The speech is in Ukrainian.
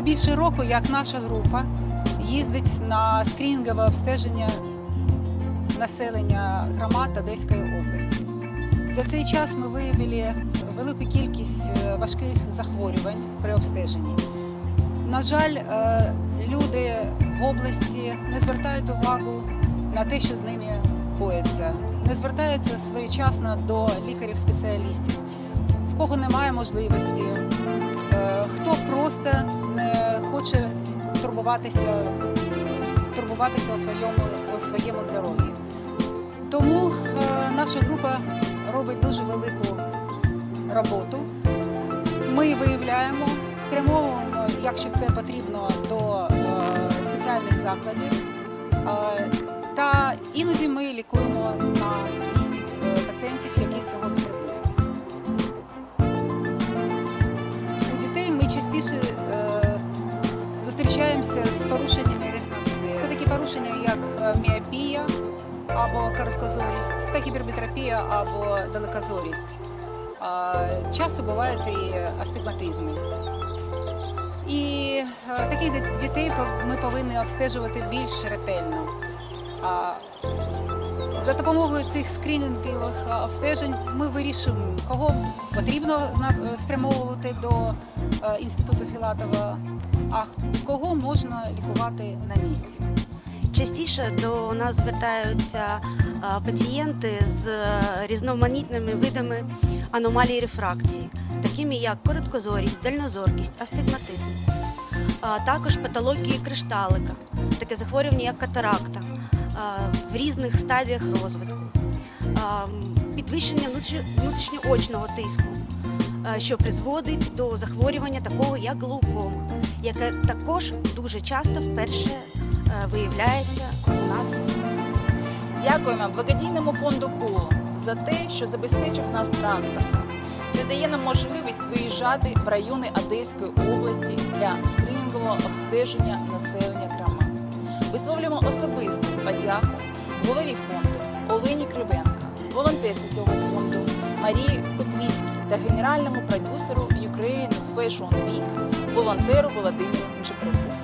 більше року, як наша група їздить на скринінгове обстеження населення громад Одеської області. За цей час ми виявили велику кількість е, важких захворювань при обстеженні. На жаль, е, люди в області не звертають увагу на те, що з ними коїться, не звертаються своєчасно до лікарів-спеціалістів, в кого немає можливості, хто просто не хоче турбуватися, турбуватися у своєму, у своєму здоров'ї. Тому е, наша група робить дуже велику роботу. Ми виявляємо, спрямовуємо, якщо це потрібно, до е, спеціальних закладів. Е, та іноді ми лікуємо на місці е, пацієнтів, які цього потребують. Зустрічаємося з порушеннями рефлексії. Це такі порушення, як е, міопія або короткозорість, та гіперметропія або далекозорість. Часто бувають і астигматизми. І е, таких дітей ми повинні обстежувати більш ретельно. За допомогою цих скринінгових е, обстежень ми вирішимо, кого потрібно спрямовувати до інституту Філатова, а кого можна лікувати на місці. Частіше до нас звертаються пацієнти з е, різноманітними видами аномалій рефракції, такими як короткозорість, дальнозоркість, астигматизм, а також патології кришталика, таке захворювання, як катаракта, в різних стадіях розвитку, підвищення внутрішньоочного тиску, що призводить до захворювання такого, як глаукома, яке також дуже часто вперше е, виявляється у нас Дякуємо благодійному фонду КУЛ за те, що забезпечив нас транспортом. Це дає нам можливість виїжджати в райони Одеської області для скринінгового обстеження населення громад. Висловлюємо особисту подяку голові фонду Олені Кривенко, волонтерці цього фонду Марії Котвіцькій та генеральному продюсеру Ukraine Fashion Week волонтеру Володимиру Джебруку.